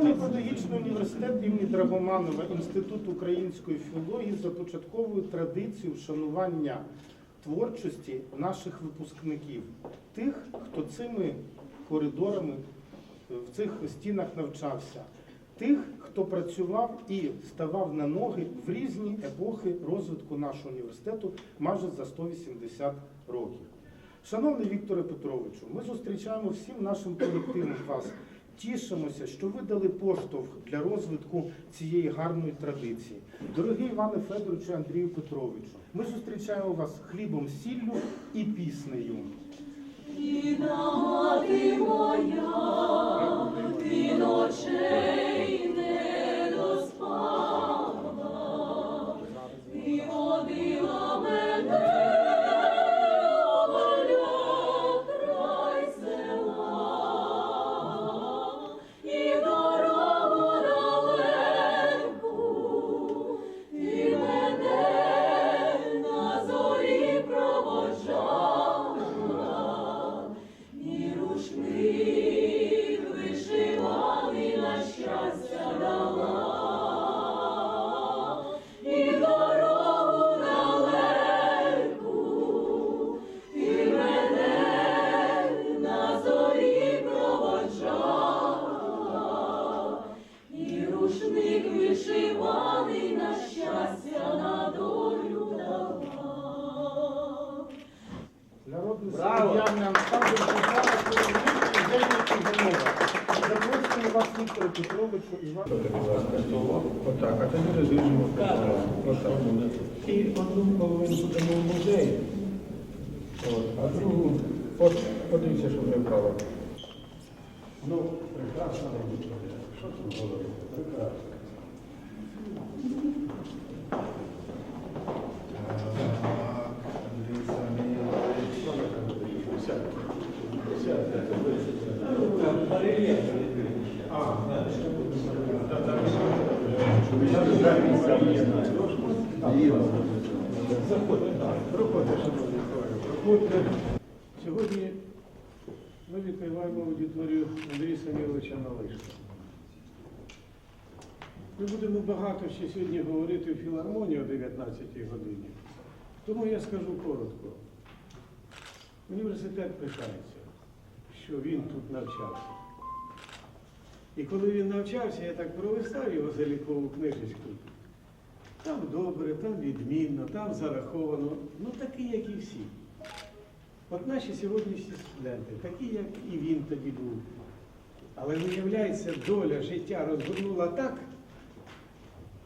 Національний педагогічний університет імені Драгоманова, Інститут української філології започатковує традицію вшанування творчості наших випускників, тих, хто цими коридорами е, в цих стінах навчався, тих, хто працював і ставав на ноги в різні епохи розвитку нашого університету майже за 180 років. Шановний Вікторе Петровичу, ми зустрічаємо всім нашим колективом вас. Тішимося, що ви дали поштовх для розвитку цієї гарної традиції. Дорогий Іване Федоровичу, Андрію Петровичу, ми зустрічаємо вас хлібом, сіллю і піснею. І мати моя, ти ночей І одну половину дамо в музей, а другу, от, подивіться, що вже впало. Ну, прекрасно. Що тут говорити? Прекрасно. Сьогодні ми відкриваємо аудиторію Андрія Саміловича Налишка. Ми будемо багато ще сьогодні говорити в філармонії о 19 годині. Тому я скажу коротко. Університет пишається, що він тут навчався. І коли він навчався, я так пролистав його залікову книжечку. Там добре, там відмінно, там зараховано. Ну такі, як і всі. От наші сьогоднішні студенти, такі, як і він тоді був. Але виявляється, доля життя розгорнула так,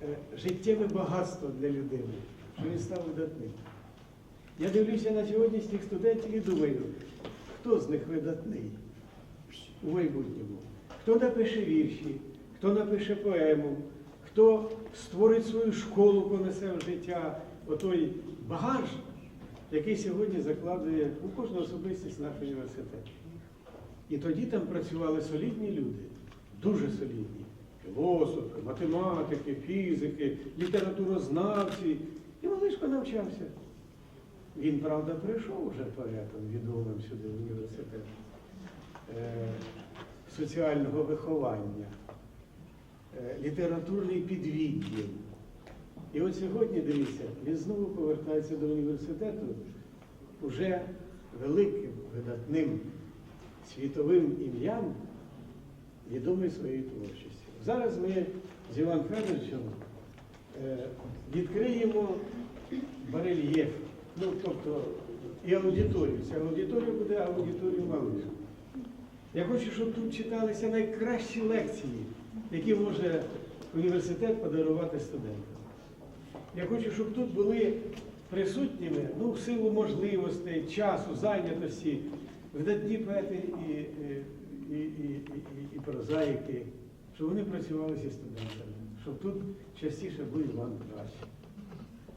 е, життєве багатство для людини, що він став видатним. Я дивлюся на сьогоднішніх студентів і думаю, хто з них видатний у майбутньому? Хто напише вірші, хто напише поему, хто створить свою школу, понесе в життя отой багаж, який сьогодні закладує у кожну особистість наш університет. І тоді там працювали солідні люди, дуже солідні. Філософи, математики, фізики, літературознавці. І Малишко навчався. Він, правда, прийшов вже поетом відомим сюди в університет е, соціального виховання, е, літературний підвідділ. І от сьогодні, дивіться, він знову повертається до університету уже великим, видатним світовим ім'ям, відомий своєю творчістю. Зараз ми з Іван Федоровичем е, відкриємо барельєф, ну тобто і аудиторію. Ця аудиторія буде аудиторією Малишка. Я хочу, щоб тут читалися найкращі лекції, які може університет подарувати студентам. Я хочу, щоб тут були присутніми, ну, в силу можливостей, часу, зайнятості, видатні поети і, і, і, і, і, прозаїки, щоб вони працювали зі студентами, щоб тут частіше був Іван Краще.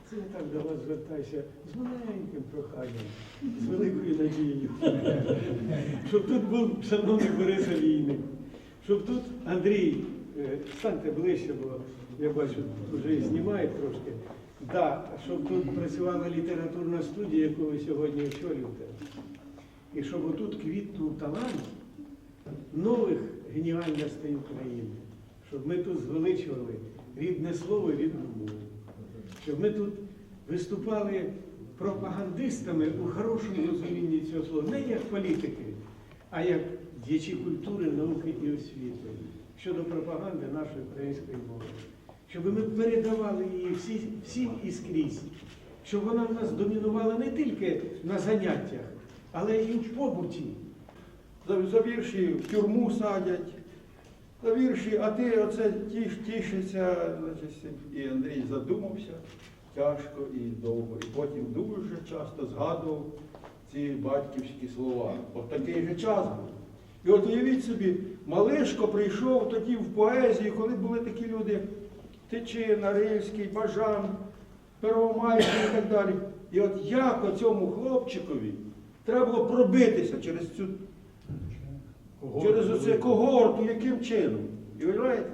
Це я так до вас звертаюся з маленьким проханням, з великою надією. Щоб тут був шановний Борис Олійник, щоб тут Андрій, е, станьте ближче, бо я бачу, вже і знімають трошки. Да, щоб тут працювала літературна студія, яку ви сьогодні очолюєте. І щоб отут квітнув талант нових геніальностей України, щоб ми тут звеличували рідне слово рідну мову, щоб ми тут виступали пропагандистами у хорошому розумінні цього слова, не як політики, а як діячі культури, науки і освіти щодо пропаганди нашої української мови. Щоб ми передавали її всі, всім і скрізь, щоб вона в нас домінувала не тільки на заняттях, але і в побуті. За, вірші в тюрму садять, за вірші, а ти оце тіш, тішишся, і Андрій задумався тяжко і довго. І потім дуже часто згадував ці батьківські слова. От такий же час був. І от уявіть собі, Малишко прийшов тоді в поезію, коли були такі люди Тичин, Арильський, Бажан, Первомайський і так далі. І от як оцьому хлопчикові треба було пробитися через цю через оце когорту, яким чином? І уявляєте?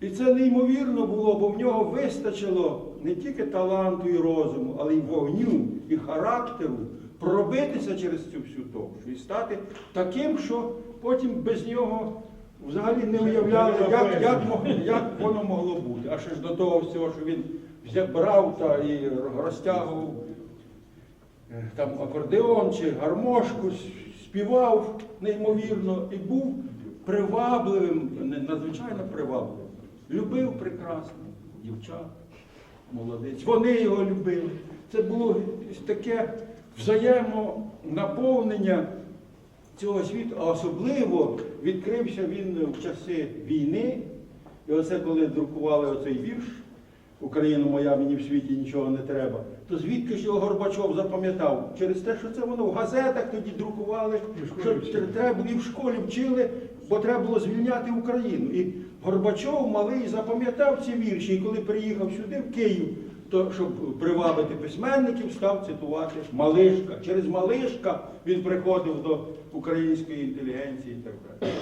І це неймовірно було, бо в нього вистачило не тільки таланту і розуму, але й вогню, і характеру пробитися через цю всю товщу і стати таким, що потім без нього взагалі не уявляли, як, як, як воно могло бути. А ще ж до того всього, що він взяв, брав та і розтягував там акордеон чи гармошку, співав неймовірно і був привабливим, надзвичайно привабливим. Любив прекрасно дівчат, молодець. Вони його любили. Це було таке взаємонаповнення цього світу, а особливо відкрився він в часи війни. І оце коли друкували оцей вірш Україна моя, мені в світі нічого не треба. То звідки ж його Горбачов запам'ятав? Через те, що це воно в газетах тоді друкували, що треба і в школі вчили, бо треба було звільняти Україну. І Горбачов малий запам'ятав ці вірші, і коли приїхав сюди, в Київ, то щоб привабити письменників, став цитувати Малишка. Через Малишка він приходив до української інтелігенції і так далі.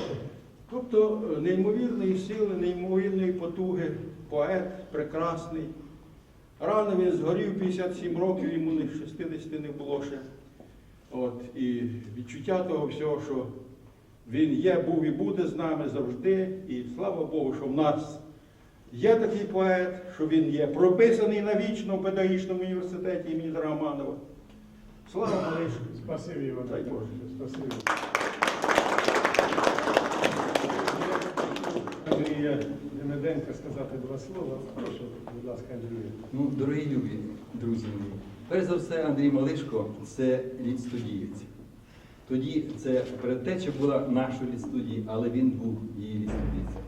Тобто е, неймовірної сили, неймовірної потуги, поет прекрасний. Рано він згорів 57 років, йому не 60 не було ще. От, і відчуття того всього, що він є, був і буде з нами завжди. І слава Богу, що в нас є такий поет, що він є прописаний навічно в педагогічному університеті імені Драгоманова. Слава Малишку! Спасибі, Іван. Дай Боже. Спасибі. Андрія Демиденка сказати два слова. Прошу, будь ласка, Андрію. Ну, дорогі любі друзі мої, перш за все, Андрій Малишко це лідстудієць. Тоді це передтеча була нашої лідстудії, але він був її лідстудійцем.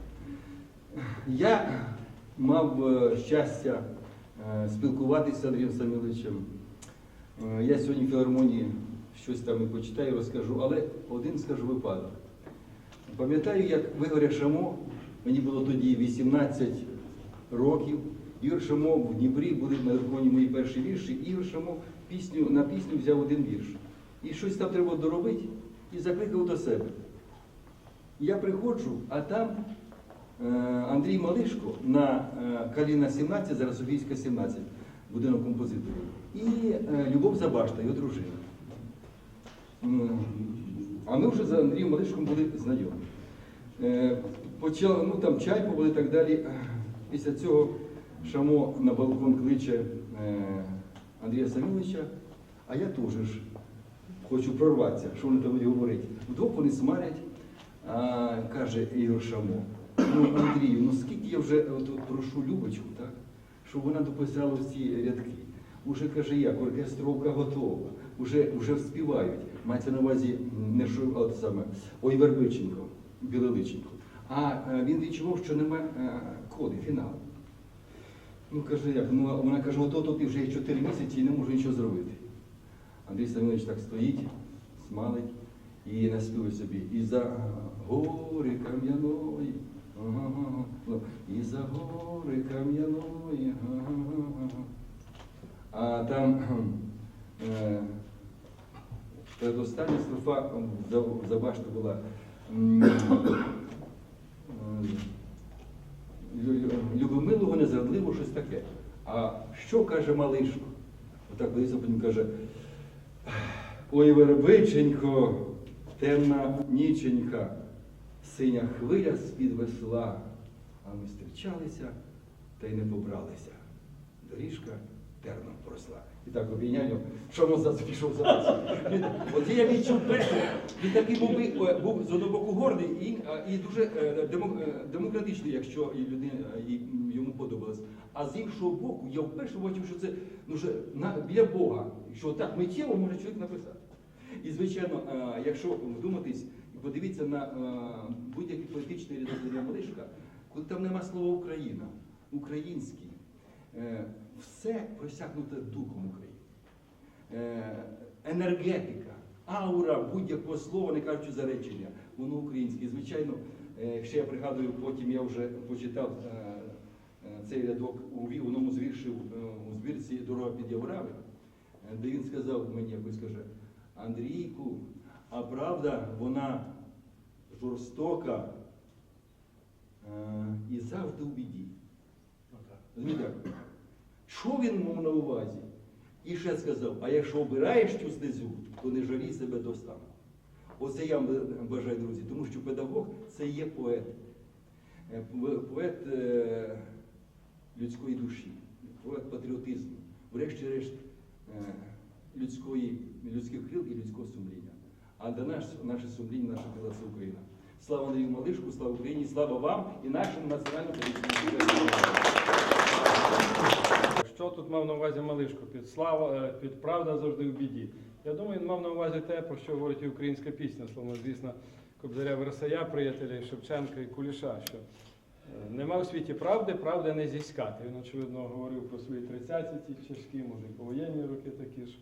Я мав е, щастя е, спілкуватися з Андрієм Саміловичем. Е, Я сьогодні в філармонії щось там і почитаю, розкажу, але один скажу випадок. Пам'ятаю, як Вигоря Шамо, мені було тоді 18 років. Ігор Шамо в Дніпрі були на надруковані мої перші вірші. Ігор Шамо пісню, на пісню взяв один вірш. І щось там треба доробити і закликав до себе. Я приходжу, а там Андрій Малишко на е, Каліна 17, зараз Софійська 17, будинок композиторів. І е, Любов Забашта, його дружина. А ми вже з Андрієм Малишком були знайомі. Е, Почали, ну там чай побули і так далі. Після цього Шамо на балкон кличе е, Андрія Саміловича, а я теж ж хочу прорватися, що вони там говорити. Вдвох вони смарять, а, каже Ігор Шамо. Ну, Андрію, ну скільки я вже от, от прошу Любочку, так, щоб вона дописала ці рядки. Уже каже як, оркестровка готова, уже, вже співають. Мається на увазі не що от саме, ой Вербиченко, Білеличенко. А е, він відчував, що немає е, коди, фіналу. Ну каже, як? Ну, вона каже, ото тут вже є 4 місяці і не можу нічого зробити. Андрій Самович так стоїть, смалить і наспівує собі. І за гори кам'яної, і за гори кам'яної. А там е, передостання строфа за, була. лю- Любомилого незрадливо щось таке. А що каже Малишко? Отак Лариса потім каже, ой, вербиченько, темна ніченька, синя хвиля з-під весла, а ми зустрічалися та й не побралися. Доріжка терном поросла. І так обійняв, що за пішов за нас. От я відчув перше, він такий був, е, був з одного боку гордий і, і дуже е, е, демократичний, якщо людина йому подобалось. А з іншого боку, я вперше бачив, що це ну, вже на, біля Бога, що так миттєво може чоловік написати. І, звичайно, якщо вдуматись і подивитися на е, будь-який політичний рядок Малишка, коли там нема слова Україна, український, е, все просякнуте духом України. Е, енергетика, аура будь-якого слова, не кажучи за речення, воно українське. І, звичайно, ще я пригадую, потім я вже почитав цей рядок у одному з віршів у збірці Дорога під Яврами, е, де він сказав мені, якось каже, Андрійку, а правда, вона жорстока е, і завжди у біді. Розумієте? Що він мав на увазі? І ще сказав, а якщо обираєш цю стезю, то не жалій себе до стану. Оце я вам бажаю, друзі, тому що педагог це є поет. Е, Поет е, людської душі, поет патріотизму, врешті-решт е, людської, людських крил і людського сумління. А для нас наше сумління, наша крила це Україна. Слава Андрію Малишку, слава Україні, слава вам і нашому національному політичному. Що тут мав на увазі Малишко? Під слава, е, під правда завжди в біді. Я думаю, він мав на увазі те, про що говорить і українська пісня, словно, звісно, Кобзаря Версая, приятеля Шевченка і Куліша, що е, нема в світі правди, правди не зіскати. Він, очевидно, говорив про свої тридцяті ті чашки, може, і повоєнні роки такі ж.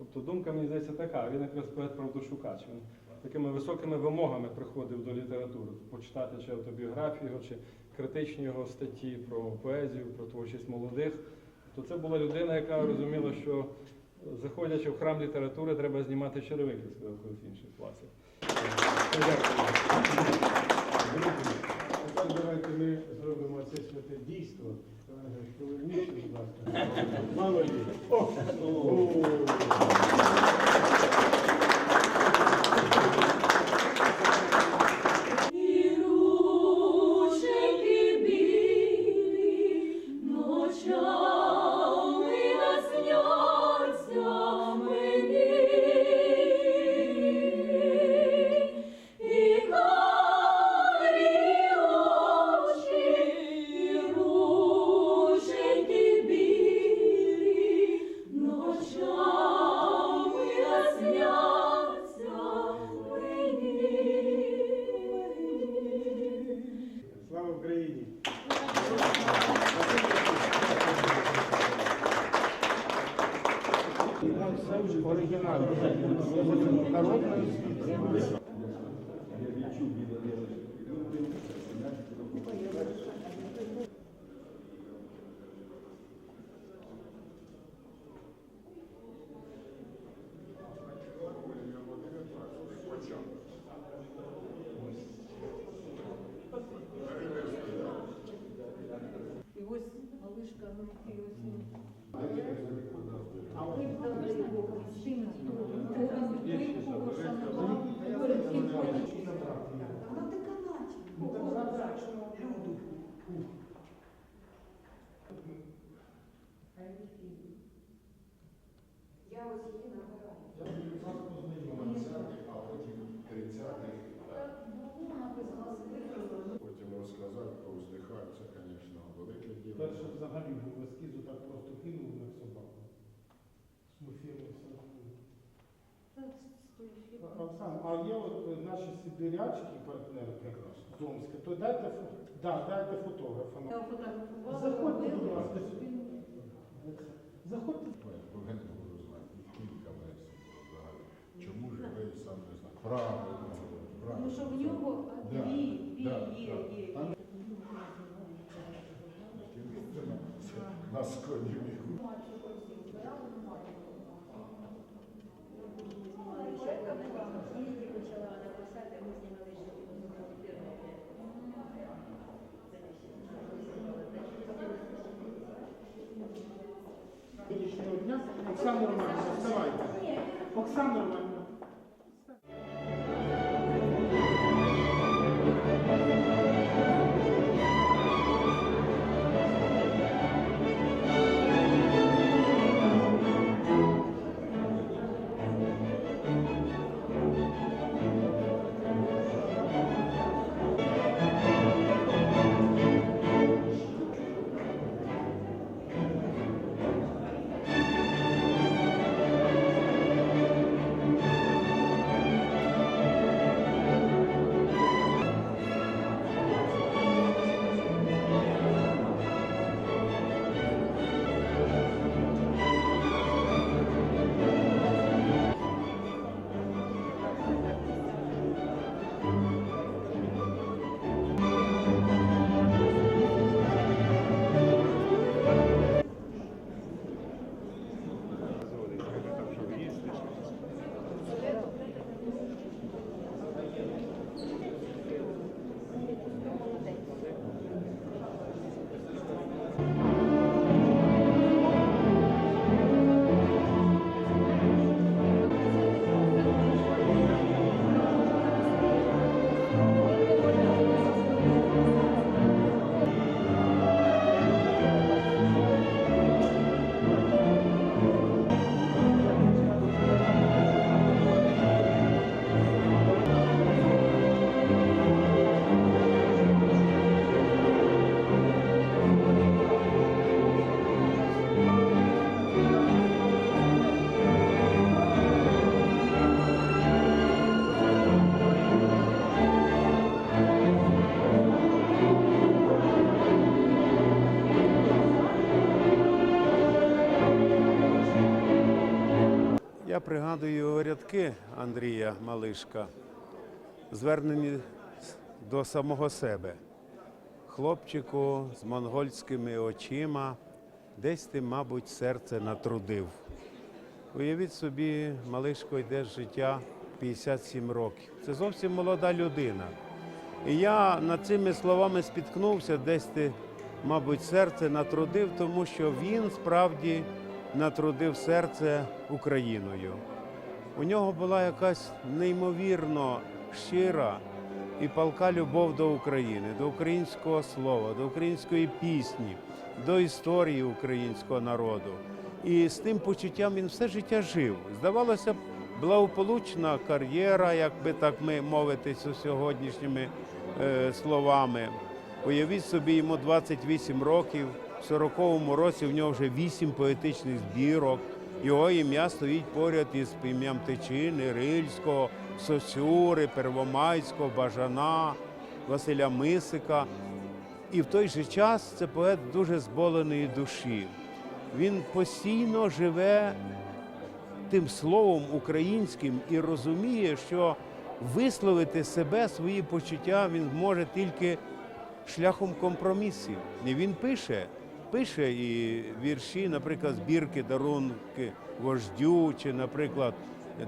Тобто думка, мені здається, така. Він якраз поет правдошукач. Він такими високими вимогами приходив до літератури. Почитати чи автобіографію, чи критичні його статті про поезію, про творчість молодих. То це була людина, яка розуміла, що заходячи в храм літератури, треба знімати черевики, сказав колись інший класик. Тепер давайте ми зробимо це святе дійство. Поверніться, будь ласка. Мало а є от е, наші сибірячки, партнерки з Омська, то дайте, фо- да, дайте фотографа. Я фотографувала, Заходьте, будь робила. ласка. Заходьте. Повинен буду знати, кілька версій взагалі. Чому живий сам не знаю. Правильно, правильно. Тому що в нього Да, дві, дві да, є, да. є. Там- На віку. Сьогоднішнього Оксана Романівна, вставайте. Оксана Романівна. Пригадую рядки Андрія Малишка, звернені до самого себе. Хлопчику з монгольськими очима, десь ти, мабуть, серце натрудив. Уявіть собі, Малишко йде з життя 57 років. Це зовсім молода людина. І я над цими словами спіткнувся, десь ти, мабуть, серце натрудив, тому що він справді натрудив серце Україною. У нього була якась неймовірно щира і палка любов до України, до українського слова, до української пісні, до історії українського народу. І з тим почуттям він все життя жив. Здавалося б, благополучна кар'єра, як би так ми мовитися сьогоднішніми е, словами. Уявіть собі, йому 28 років, в 40-му році в нього вже 8 поетичних збірок. Його ім'я стоїть поряд із ім'ям Тичини, Рильського, Сосюри, Первомайського, Бажана, Василя Мисика. І в той же час це поет дуже зболеної душі. Він постійно живе тим словом українським і розуміє, що висловити себе, свої почуття він може тільки шляхом компромісів. І він пише, пише і вірші, наприклад, збірки дарунки вождю, чи, наприклад,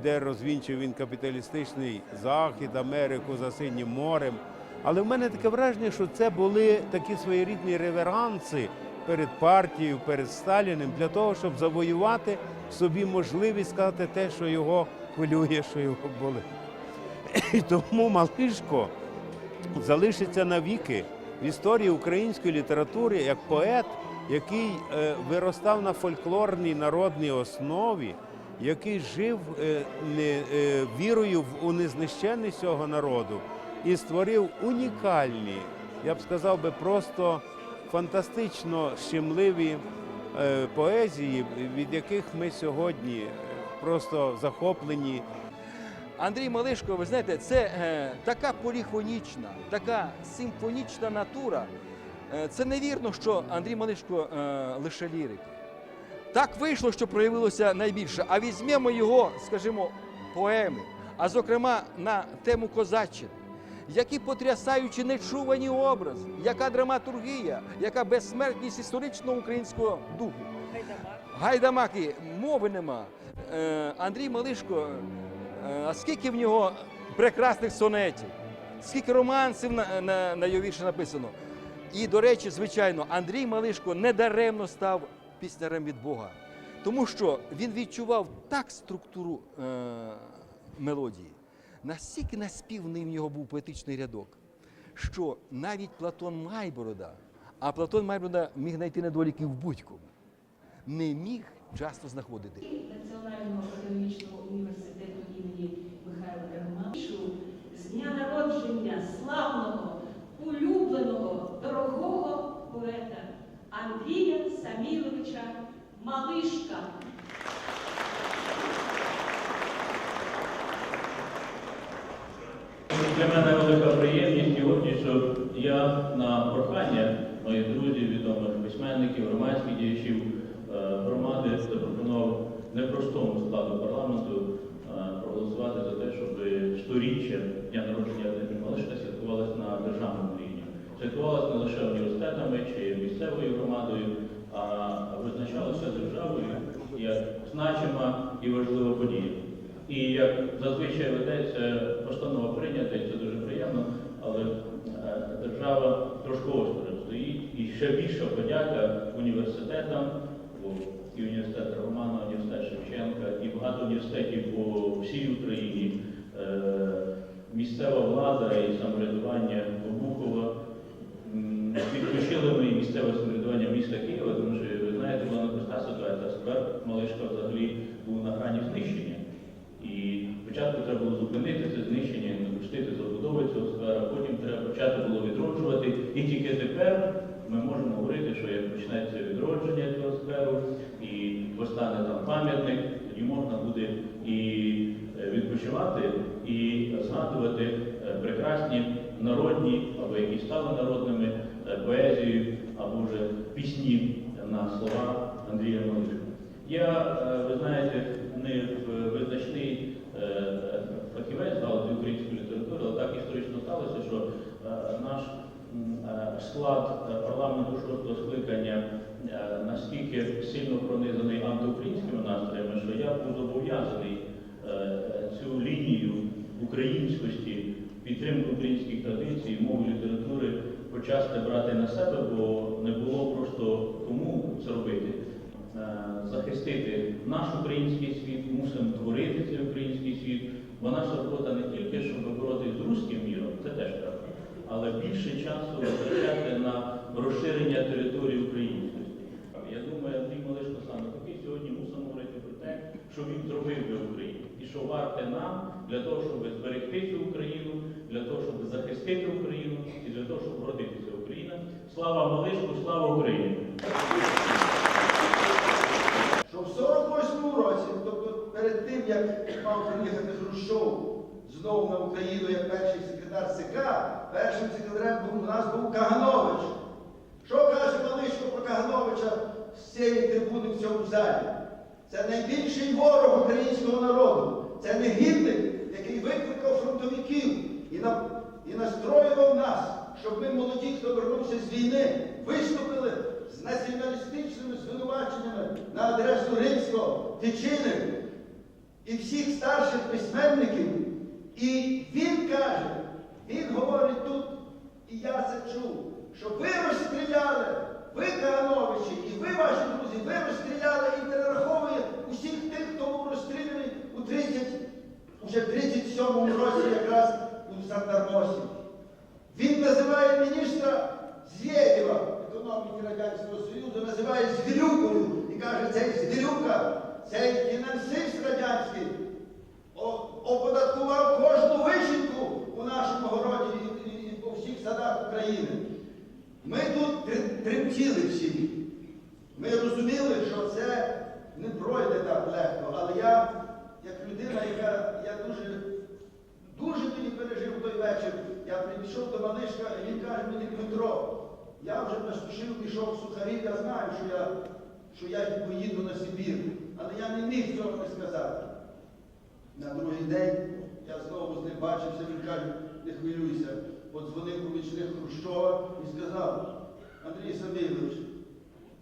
де розвінчив він капіталістичний захід, Америку за синім морем. Але в мене таке враження, що це були такі своєрідні реверанси перед партією, перед Сталіним, для того, щоб завоювати собі можливість сказати те, що його хвилює, що його болить. І тому Малишко залишиться навіки в історії української літератури як поет, який е, виростав на фольклорній народній основі, який жив е, не, е, вірою в у незнищенність цього народу і створив унікальні, я б сказав би, просто фантастично щемливі поезії, від яких ми сьогодні просто захоплені. Андрій Малишко, ви знаєте, це е, така поліфонічна, така симфонічна натура. Е, це невірно, що Андрій Малишко е, лише лірик. Так вийшло, що проявилося найбільше. А візьмемо його, скажімо, поеми, а зокрема на тему Козаччини. Які потрясаючі нечувані образи, яка драматургія, яка безсмертність історичного українського духу. Гайдамаки, мови нема. Е, Андрій Малишко, а скільки в нього прекрасних сонетів, скільки романсів на, на, на його вірші написано. І, до речі, звичайно, Андрій Малишко недаремно став піснярем від Бога, тому що він відчував так структуру е, мелодії, настільки наспівний в нього був поетичний рядок, що навіть Платон Майборода, а Платон Майборода міг знайти недоліків в будь-кому, не міг часто знаходити. Національного педагогічного університету імені Михайла Драгоманшу з дня народження славного, улюбленого, дорогого поета Андрія Саміловича Малишка. Для мене велика приємність сьогодні, що я на прохання моїх друзів, відомих письменників, громадських діячів е, громади запропонував непростому складу парламенту е, проголосувати за те, щоб сторіччя дня народження Андрія Малишка святкувалося на державному рівні. Святкувалося не лише університетами чи місцевою громадою, а визначалося державою як значима і важлива подія. І як зазвичай ведеться постанова прийнята, і це дуже приємно, але е, держава трошки осторонь стоїть. І ще більша подяка університетам, і університет Романа, університет Шевченка, і багато університетів по всій Україні, е, місцева влада і самоврядування Обухова. М, Відключили ми і самоврядування міста Києва, тому що ви знаєте, була непроста ситуація. Сквер Малишка взагалі був на грані знищення. І спочатку треба було зупинити це знищення, не допустити забудови цього сквера, потім треба почати було відроджувати. І тільки тепер ми можемо говорити, що як почнеться відродження цього скверу і постане там пам'ятник, тоді можна буде і е, відпочивати, і згадувати е, прекрасні народні або які стали народними е, поезії, або вже пісні на слова Андрія Малишка. Я, е, ви знаєте, не визначний е, фахівець галузі української літератури, але так історично сталося, що е, наш склад парламенту шостого скликання настільки сильно пронизаний антиукраїнськими настроями, що я був зобов'язаний цю лінію українськості, підтримку українських традицій, мови літератури почасти брати на себе, бо не було просто кому це робити. Е, Захистити наш український світ, мусимо творити цей український світ, бо наша робота не тільки, щоб боротися з руським міром, це теж так, але більше часу витрачати на розширення території українськості. Я думаю, Андрій Малишко саме такий сьогодні мусимо говорити про те, що він зробив для України, і що варте нам для того, щоб зберегти цю Україну, для того, щоб захистити Україну і для того, щоб родитися Україна. Слава Малишку, слава Україні! що в 48-му році, тобто перед тим, як мав приїхати Хрущов знову на Україну як перший секретар ЦК, першим секретарем був, у нас був Каганович. Що каже Малишко про Кагановича з цієї трибуни в цьому залі? Це найбільший ворог українського народу. Це негідник, який викликав фронтовиків і, на, і настроював нас, щоб ми молоді, хто вернувся з війни, виступили з націоналістичними звинуваченнями на адресу римського Тичини і всіх старших письменників. І він каже, він говорить тут, і я це чув, що ви розстріляли, ви Кагановичі, і ви, ваші друзі, ви розстріляли і перераховує усіх тих, хто був розстріляний у 30, уже 37-му році якраз Сандармосі. Він називає міністра Звєдєва, економіки Радянського Союзу, називає звірюкою і каже, цей звірюка, цей фінансист радянський оподаткував кожну вишеньку у нашому городі і, і- і по всіх садах України. Ми тут тремтіли всі. Ми розуміли, що це не пройде так легко, але я, як людина, яка я дуже, дуже тоді пережив той вечір, я підійшов до Малишка, і він каже мені, Дмитро, я вже наспішив, пішов в сухарі, я знаю, що я, що я поїду на Сибір, але я не міг цього не сказати. На другий день я знову з ним бачився, він каже, не хвилюйся. Подзвонив помічник Хрущова і сказав, Андрій Самілович,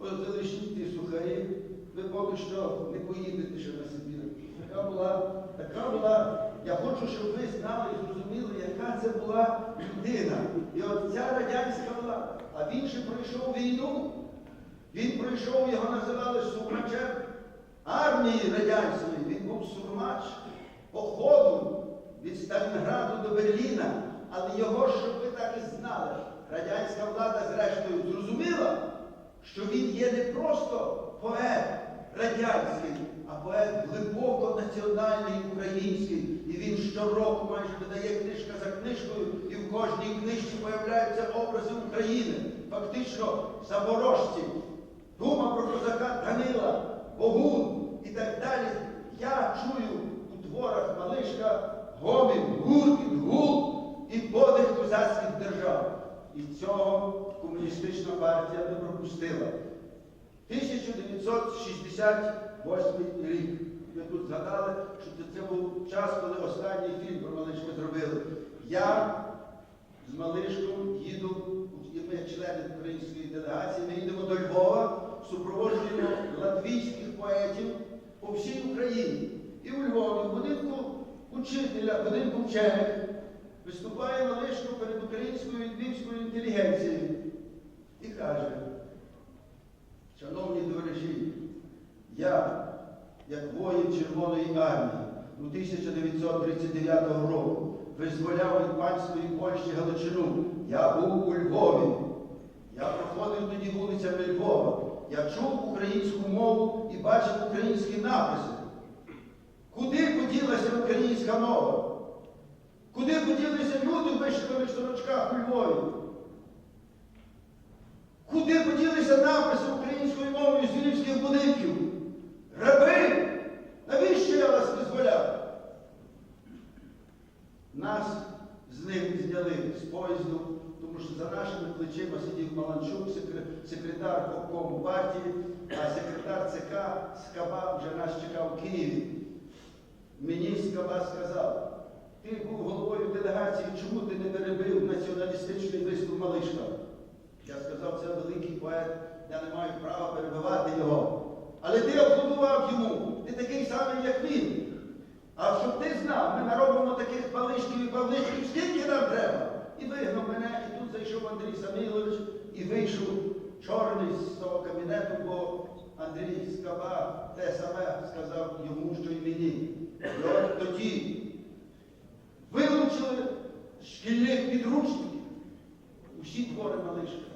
залишіть ті сухарі, ви поки що не поїдете ще на Сибір. Така була, така була, я хочу, щоб ви знали і зрозуміли, яка це була людина. І от ця радянська влада, а він ще пройшов війну, він пройшов, його називали сурмачем армії радянської, він був сурмач походу від Сталінграду до Берліна, але його, щоб ви так і знали, радянська влада зрештою зрозуміла, що він є не просто поет радянський, а поет глибоко національний український. Він щороку майже видає книжка за книжкою, і в кожній книжці появляються образи України, фактично запорожців. Дума про козака Данила, Богун і так далі. Я чую у творах Малишка гомін, гуркіт, гул і подих козацьких держав. І цього комуністична партія не пропустила. 1968 рік. Ви тут згадали, що це- був час, коли останній фільм про Малишка зробили. Я з Малишком їду, і ми члени української делегації, ми їдемо до Львова, супроводжуємо латвійських поетів по всій Україні. І у Львові, в будинку учителя, в будинку вчених, виступає Малишко перед українською львівською інтелігенцією і каже, шановні товариші, я, як воїн Червоної армії у 1939 року визволяв від панської Польщі Галичину. Я був у Львові. Я проходив тоді вулицями Львова. Я чув українську мову і бачив українські написи. Куди поділася українська мова? Куди поділися люди в вишиканих сорочках у Львові? Куди поділися написи українською мовою з львівських будинків? Раби! Навіщо я вас визволяв? Нас з ним зняли з поїзду, тому що за нашими плечима сидів Маланчук, секре- секретар обкому партії, а секретар ЦК Скаба вже нас чекав в Києві. Мені Скаба сказав, ти був головою делегації, чому ти не перебив націоналістичний виступ Малишка? Я сказав, це великий поет я не маю права перебивати його. Але ти аплодував йому, ти такий самий, як він. А щоб ти знав, ми наробимо таких паличків і павличків, скільки нам треба. І вигнав мене, і тут зайшов Андрій Самілович, і вийшов чорний з того кабінету, бо Андрій Скаба те саме сказав йому, що й мені. І от тоді вилучили шкільних підручників усі твори Малишка.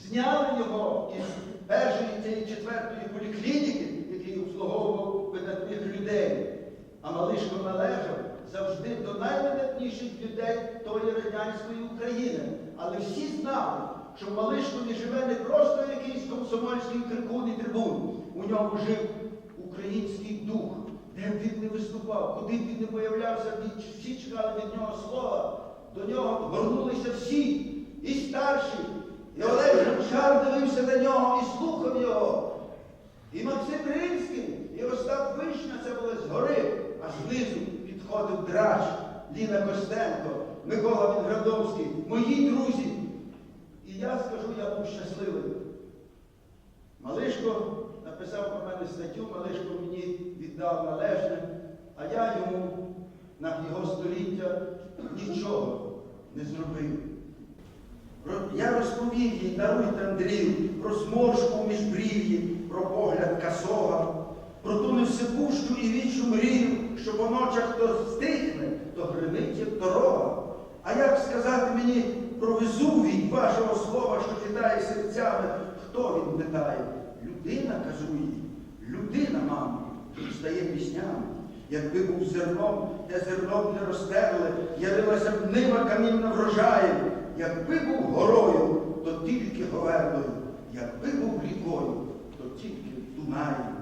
Зняли його із першої цієї четвертої поліклініки, який обслуговував видатних людей. А Малишко належав завжди до найвидатніших людей тої радянської України. Але всі знали, що в Малишкові живе не просто якийсь комсомольський крикун і трибун. У ньому жив український дух. Де він не виступав, куди він не появлявся, всі чекали від нього слова. До нього горнулися всі, і старші. І Олег Гончар дивився на нього і слухав його. І Максим Рильський, і Остап Вишня це були згори, а знизу підходив Драч, Ліна Костенко, Микола Вінградовський, мої друзі. І я скажу, я був щасливий. Малишко написав про мене статтю, Малишко мені віддав належне, а я йому на його століття нічого не зробив. Я розповів їй, даруйте Андрію, про зморшку в міжбрів'ї, про погляд касова, про ту невсипущу і вічну мрію, що по ночах то стихне, то гримить, як дорога. А як сказати мені про Везувій вашого слова, що хитає серцями, хто він питає? Людина, кажу їй, людина, мамо, стає піснями. Якби був зерном, те зерно б не розтерли, явилася б нива камінна врожаєм. Якби був горою, то тільки говерною, якби був рікою, то тільки Дунаєм.